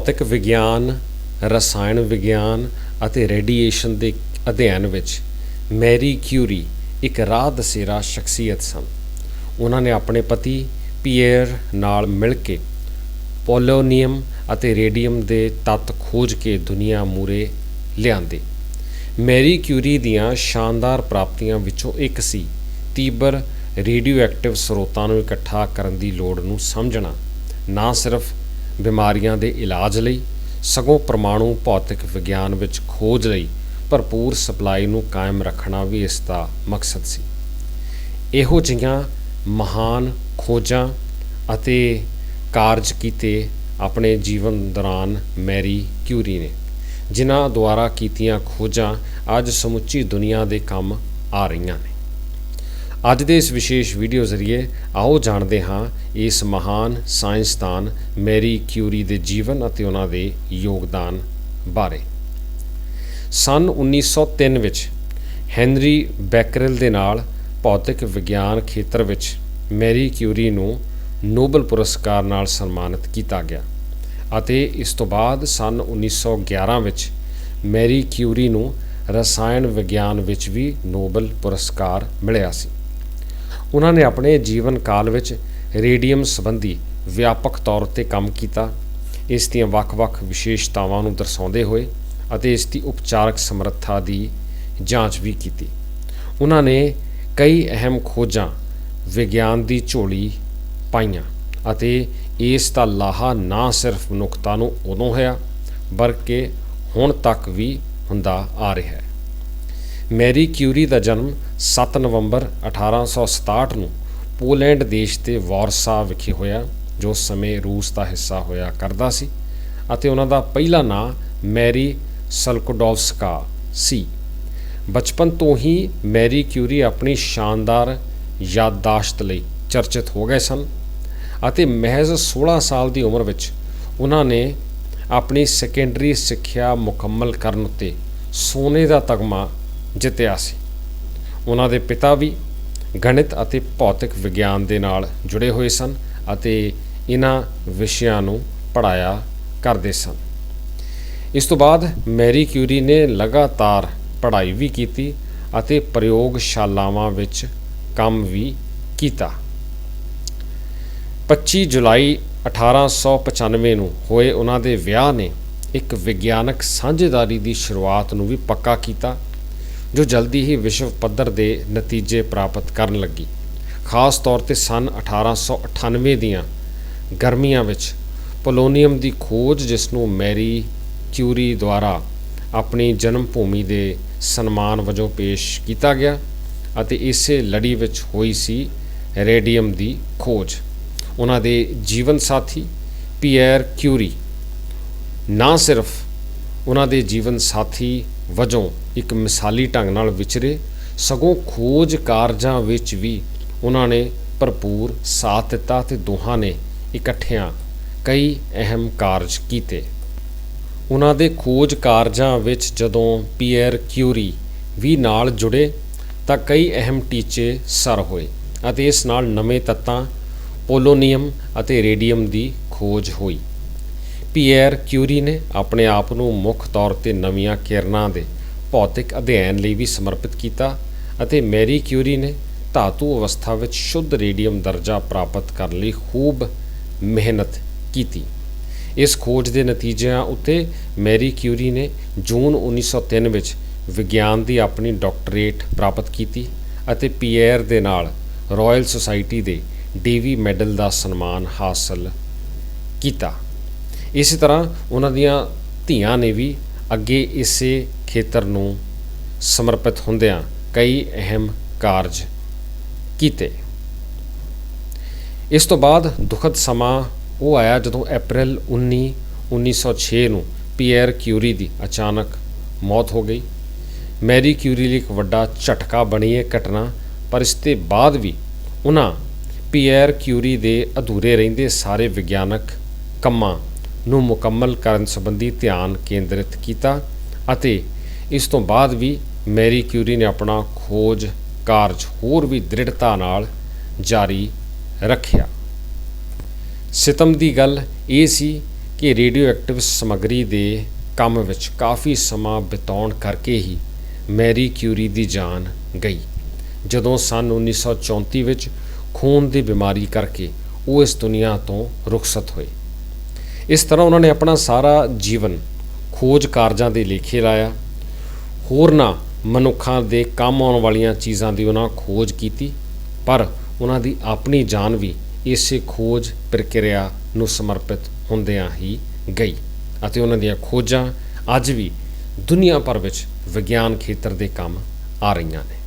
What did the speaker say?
ਭੌਤਿਕ ਵਿਗਿਆਨ, ਰਸਾਇਣ ਵਿਗਿਆਨ ਅਤੇ ਰੇਡੀਏਸ਼ਨ ਦੇ ਅਧਿਐਨ ਵਿੱਚ ਮੈਰੀ ਕਿਊਰੀ ਇੱਕ ਰਾਹ ਦਸੇਰਾ ਸ਼ਖਸੀਅਤ ਸਨ। ਉਹਨਾਂ ਨੇ ਆਪਣੇ ਪਤੀ ਪੀਅਰ ਨਾਲ ਮਿਲ ਕੇ ਪੋਲੋਨੀਅਮ ਅਤੇ ਰੇਡੀਅਮ ਦੇ ਤੱਤ ਖੋਜ ਕੇ ਦੁਨੀਆ ਮੂਹਰੇ ਲਿਆਂਦੇ। ਮੈਰੀ ਕਿਊਰੀ ਦੀਆਂ ਸ਼ਾਨਦਾਰ ਪ੍ਰਾਪਤੀਆਂ ਵਿੱਚੋਂ ਇੱਕ ਸੀ ਤੀਬਰ ਰੇਡੀਓਐਕਟਿਵ ਸਰੋਤਾਂ ਨੂੰ ਇਕੱਠਾ ਕਰਨ ਦੀ ਲੋੜ ਨੂੰ ਸਮਝਣਾ, ਨਾ ਸਿਰਫ ਬਿਮਾਰੀਆਂ ਦੇ ਇਲਾਜ ਲਈ, ਸਗੋਂ ਪਰਮਾਣੂ ਭੌਤਿਕ ਵਿਗਿਆਨ ਵਿੱਚ ਖੋਜ ਲਈ ਭਰਪੂਰ ਸਪਲਾਈ ਨੂੰ ਕਾਇਮ ਰੱਖਣਾ ਵੀ ਇਸ ਦਾ ਮਕਸਦ ਸੀ। ਇਹੋ ਜਿਹੀਆਂ ਮਹਾਨ ਖੋਜਾਂ ਅਤੇ ਕਾਰਜ ਕੀਤੇ ਆਪਣੇ ਜੀਵਨ ਦੌਰਾਨ ਮੈਰੀ ਕਿਊਰੀ ਨੇ, ਜਿਨ੍ਹਾਂ ਦੁਆਰਾ ਕੀਤੀਆਂ ਖੋਜਾਂ ਅੱਜ ਸਮੁੱਚੀ ਦੁਨੀਆ ਦੇ ਕੰਮ ਆ ਰਹੀਆਂ ਨੇ। ਅੱਜ ਦੇ ਇਸ ਵਿਸ਼ੇਸ਼ ਵੀਡੀਓ ਜ਼ਰੀਏ ਆਓ ਜਾਣਦੇ ਹਾਂ ਇਸ ਮਹਾਨ ਸਾਇੰਸਦਾਨ ਮੈਰੀ ਕਿਊਰੀ ਦੇ ਜੀਵਨ ਅਤੇ ਉਹਨਾਂ ਦੇ ਯੋਗਦਾਨ ਬਾਰੇ। ਸਨ 1903 ਵਿੱਚ ਹੈਨਰੀ ਬੈਕਰਲ ਦੇ ਨਾਲ ਭੌਤਿਕ ਵਿਗਿਆਨ ਖੇਤਰ ਵਿੱਚ ਮੈਰੀ ਕਿਊਰੀ ਨੂੰ ਨੋਬਲ ਪੁਰਸਕਾਰ ਨਾਲ ਸਨਮਾਨਿਤ ਕੀਤਾ ਗਿਆ ਅਤੇ ਇਸ ਤੋਂ ਬਾਅਦ ਸਨ 1911 ਵਿੱਚ ਮੈਰੀ ਕਿਊਰੀ ਨੂੰ ਰਸਾਇਣ ਵਿਗਿਆਨ ਵਿੱਚ ਵੀ ਨੋਬਲ ਪੁਰਸਕਾਰ ਮਿਲਿਆ ਸੀ। ਉਹਨਾਂ ਨੇ ਆਪਣੇ ਜੀਵਨ ਕਾਲ ਵਿੱਚ ਰੇਡੀਅਮ ਸੰਬੰਧੀ ਵਿਆਪਕ ਤੌਰ ਤੇ ਕੰਮ ਕੀਤਾ। ਇਸ ਦੀਆਂ ਵੱਖ-ਵੱਖ ਵਿਸ਼ੇਸ਼ਤਾਵਾਂ ਨੂੰ ਦਰਸਾਉਂਦੇ ਹੋਏ ਅਤੇ ਇਸ ਦੀ ਉਪਚਾਰਕ ਸਮਰੱਥਾ ਦੀ ਜਾਂਚ ਵੀ ਕੀਤੀ। ਉਹਨਾਂ ਨੇ ਕਈ ਅਹਿਮ ਖੋਜਾਂ, ਵਿਗਿਆਨ ਦੀ ਝੋਲੀ ਪਾਈਆਂ ਅਤੇ ਇਸ ਦਾ ਲਾਹਾ ਨਾ ਸਿਰਫ ਮਨੁੱਖਤਾ ਨੂੰ ਉਦੋਂ ਹੋਇਆ, ਬਲਕਿ ਹੁਣ ਤੱਕ ਵੀ ਹੁੰਦਾ ਆ ਰਿਹਾ ਹੈ। ਮੈਰੀ ਕਿਊਰੀ ਦਾ ਜਨਮ 7 ਨਵੰਬਰ 1867 ਨੂੰ ਪੋਲੈਂਡ ਦੇਸ਼ ਦੇ ਵਾਰਸਾ ਵਿਖੇ ਹੋਇਆ, ਜੋ ਸਮੇਂ ਰੂਸ ਦਾ ਹਿੱਸਾ ਹੋਇਆ ਕਰਦਾ ਸੀ ਅਤੇ ਉਹਨਾਂ ਦਾ ਪਹਿਲਾ ਨਾਂ ਮੈਰੀ ਸਲਕੋਡੋਵਸਕਾ ਸੀ। ਬਚਪਨ ਤੋਂ ਹੀ ਮੈਰੀ ਕਿਊਰੀ ਆਪਣੀ ਸ਼ਾਨਦਾਰ ਯਾਦਦਾਸ਼ਤ ਲਈ ਚਰਚਿਤ ਹੋ ਗਏ ਸਨ ਅਤੇ ਮਹਿਜ਼ 16 ਸਾਲ ਦੀ ਉਮਰ ਵਿੱਚ ਉਹਨਾਂ ਨੇ ਆਪਣੀ ਸੈਕੰਡਰੀ ਸਿੱਖਿਆ ਮੁਕੰਮਲ ਕਰਨ ਉੱਤੇ ਸੋਨੇ ਦਾ ਤਗਮਾ ਜਿੱਤਿਆ ਸੀ। ਉਹਨਾਂ ਦੇ ਪਿਤਾ ਵੀ ਗਣਿਤ ਅਤੇ ਭੌਤਿਕ ਵਿਗਿਆਨ ਦੇ ਨਾਲ ਜੁੜੇ ਹੋਏ ਸਨ ਅਤੇ ਇਹਨਾਂ ਵਿਸ਼ਿਆਂ ਨੂੰ ਪੜਾਇਆ ਕਰਦੇ ਸਨ। ਇਸ ਤੋਂ ਬਾਅਦ ਮੈਰੀ ਕਿਊਰੀ ਨੇ ਲਗਾਤਾਰ ਪੜ੍ਹਾਈ ਵੀ ਕੀਤੀ ਅਤੇ ਪ੍ਰਯੋਗਸ਼ਾਲਾਵਾਂ ਵਿੱਚ ਕੰਮ ਵੀ ਕੀਤਾ। 25 ਜੁਲਾਈ 1895 ਨੂੰ ਹੋਏ ਉਹਨਾਂ ਦੇ ਵਿਆਹ ਨੇ ਇੱਕ ਵਿਗਿਆਨਕ ਸਾਂਝੇਦਾਰੀ ਦੀ ਸ਼ੁਰੂਆਤ ਨੂੰ ਵੀ ਪੱਕਾ ਕੀਤਾ ਜੋ ਜਲਦੀ ਹੀ ਵਿਸ਼ਵ ਪੱਧਰ ਦੇ ਨਤੀਜੇ ਪ੍ਰਾਪਤ ਕਰਨ ਲੱਗੀ। ਖਾਸ ਤੌਰ ਤੇ ਸਨ 1898 ਦੀਆਂ ਗਰਮੀਆਂ ਵਿੱਚ ਪੋਲੋਨੀਅਮ ਦੀ ਖੋਜ ਜਿਸ ਨੂੰ ਮੈਰੀ ਕਿਊਰੀ ਦੁਆਰਾ ਆਪਣੀ ਜਨਮ ਭੂਮੀ ਦੇ ਸਨਮਾਨ ਵਜੋਂ ਪੇਸ਼ ਕੀਤਾ ਗਿਆ ਅਤੇ ਇਸੇ ਲੜੀ ਵਿੱਚ ਹੋਈ ਸੀ ਰੇਡੀਅਮ ਦੀ ਖੋਜ। ਉਹਨਾਂ ਦੇ ਜੀਵਨ ਸਾਥੀ ਪੀਅਰ ਕਿਊਰੀ, ਨਾ ਸਿਰਫ ਉਹਨਾਂ ਦੇ ਜੀਵਨ ਸਾਥੀ ਵਜੋਂ ਇੱਕ ਮਿਸਾਲੀ ਢੰਗ ਨਾਲ ਵਿਚਰੇ, ਸਗੋਂ ਖੋਜ ਕਾਰਜਾਂ ਵਿੱਚ ਵੀ ਉਹਨਾਂ ਨੇ ਭਰਪੂਰ ਸਾਥ ਦਿੱਤਾ ਤੇ ਦੋਹਾਂ ਨੇ ਇਕੱਠਿਆਂ ਕਈ ਅਹਿਮ ਕਾਰਜ ਕੀਤੇ। ਉਹਨਾਂ ਦੇ ਖੋਜ ਕਾਰਜਾਂ ਵਿੱਚ ਜਦੋਂ ਪੀਅਰ ਕਿਊਰੀ ਵੀ ਨਾਲ ਜੁੜੇ, ਤਾਂ ਕਈ ਅਹਿਮ ਟੀਚੇ ਸਰ ਹੋਏ ਅਤੇ ਇਸ ਨਾਲ ਨਵੇਂ ਤੱਤਾਂ, ਪੋਲੋਨੀਅਮ ਅਤੇ ਰੇਡੀਅਮ ਦੀ ਖੋਜ ਹੋਈ। ਪੀਅਰ ਕਿਊਰੀ ਨੇ ਆਪਣੇ ਆਪ ਨੂੰ ਮੁੱਖ ਤੌਰ ਤੇ ਨਵੀਆਂ ਕਿਰਨਾਂ ਦੇ ਭੌਤਿਕ ਅਧਿਐਨ ਲਈ ਵੀ ਸਮਰਪਿਤ ਕੀਤਾ ਅਤੇ ਮੈਰੀ ਕਿਊਰੀ ਨੇ ਧਾਤੂ ਅਵਸਥਾ ਵਿੱਚ ਸ਼ੁੱਧ ਰੇਡੀਅਮ ਦਰਜਾ ਪ੍ਰਾਪਤ ਕਰਨ ਲਈ ਖੂਬ ਮਿਹਨਤ ਕੀਤੀ। ਇਸ ਖੋਜ ਦੇ ਨਤੀਜਿਆਂ ਉੱਤੇ ਮੈਰੀ ਕਿਊਰੀ ਨੇ ਜੂਨ 1903 ਵਿੱਚ ਵਿਗਿਆਨ ਦੀ ਆਪਣੀ ਡਾਕਟਰੇਟ ਪ੍ਰਾਪਤ ਕੀਤੀ ਅਤੇ ਪੀਅਰ ਦੇ ਨਾਲ ਰਾਇਲ ਸੁਸਾਇਟੀ ਦੇ ਡੀਵੀ ਮੈਡਲ ਦਾ ਸਨਮਾਨ ਹਾਸਲ ਕੀਤਾ। ਇਸੇ ਤਰ੍ਹਾਂ ਉਹਨਾਂ ਦੀਆਂ ਧੀਆਂ ਨੇ ਵੀ ਅੱਗੇ ਇਸੇ ਖੇਤਰ ਨੂੰ ਸਮਰਪਿਤ ਹੁੰਦਿਆਂ ਕਈ ਅਹਿਮ ਕਾਰਜ ਕੀਤੇ। ਇਸ ਤੋਂ ਬਾਅਦ ਦੁਖਦ ਸਮਾਂ ਉਹ ਆਇਆ ਜਦੋਂ ਅਪ੍ਰੈਲ 19 1906 ਨੂੰ ਪੀਅਰ ਕਿਊਰੀ ਦੀ ਅਚਾਨਕ ਮੌਤ ਹੋ ਗਈ। ਮੈਰੀ ਕਿਊਰੀ ਲਈ ਇੱਕ ਵੱਡਾ ਝਟਕਾ ਬਣੀ ਇਹ ਘਟਨਾ, ਪਰ ਇਸ ਤੋਂ ਬਾਅਦ ਵੀ ਉਹਨਾਂ ਪੀਅਰ ਕਿਊਰੀ ਦੇ ਅਧੂਰੇ ਰਹਿੰਦੇ ਸਾਰੇ ਵਿਗਿਆਨਕ ਕੰਮਾਂ ਨੂੰ ਮੁਕੰਮਲ ਕਰਨ ਸੰਬੰਧੀ ਧਿਆਨ ਕੇਂਦਰਿਤ ਕੀਤਾ ਅਤੇ ਇਸ ਤੋਂ ਬਾਅਦ ਵੀ ਮੈਰੀ ਕਿਊਰੀ ਨੇ ਆਪਣਾ ਖੋਜ ਕਾਰਜ ਹੋਰ ਵੀ ਦ੍ਰਿੜਤਾ ਨਾਲ ਜਾਰੀ ਰੱਖਿਆ। ਸਿਤਮ ਦੀ ਗੱਲ ਇਹ ਸੀ ਕਿ ਰੇਡੀਓਐਕਟਿਵ ਸਮੱਗਰੀ ਦੇ ਕੰਮ ਵਿੱਚ ਕਾਫੀ ਸਮਾਂ ਬਿਤਾਉਣ ਕਰਕੇ ਹੀ ਮੈਰੀ ਕਿਊਰੀ ਦੀ ਜਾਨ ਗਈ। ਜਦੋਂ ਸਨ 1934 ਵਿੱਚ ਖੂਨ ਦੀ ਬਿਮਾਰੀ ਕਰਕੇ ਉਹ ਇਸ ਦੁਨੀਆ ਤੋਂ ਰੁਖਸਤ ਹੋਏ। ਇਸ ਤਰ੍ਹਾਂ ਉਹਨਾਂ ਨੇ ਆਪਣਾ ਸਾਰਾ ਜੀਵਨ ਖੋਜ ਕਾਰਜਾਂ ਦੇ ਲੇਖੇ ਲਾਇਆ। ਹੋਰਨਾਂ ਮਨੁੱਖਾਂ ਦੇ ਕੰਮ ਆਉਣ ਵਾਲੀਆਂ ਚੀਜ਼ਾਂ ਦੀ ਉਹਨਾਂ ਖੋਜ ਕੀਤੀ, ਪਰ ਉਹਨਾਂ ਦੀ ਆਪਣੀ ਜਾਨ ਵੀ ਇਸੇ ਖੋਜ ਪ੍ਰਕਿਰਿਆ ਨੂੰ ਸਮਰਪਿਤ ਹੁੰਦਿਆਂ ਹੀ ਗਈ ਅਤੇ ਉਹਨਾਂ ਦੀਆਂ ਖੋਜਾਂ ਅੱਜ ਵੀ ਦੁਨੀਆ ਭਰ ਵਿੱਚ ਵਿਗਿਆਨ ਖੇਤਰ ਦੇ ਕੰਮ ਆ ਰਹੀਆਂ ਨੇ।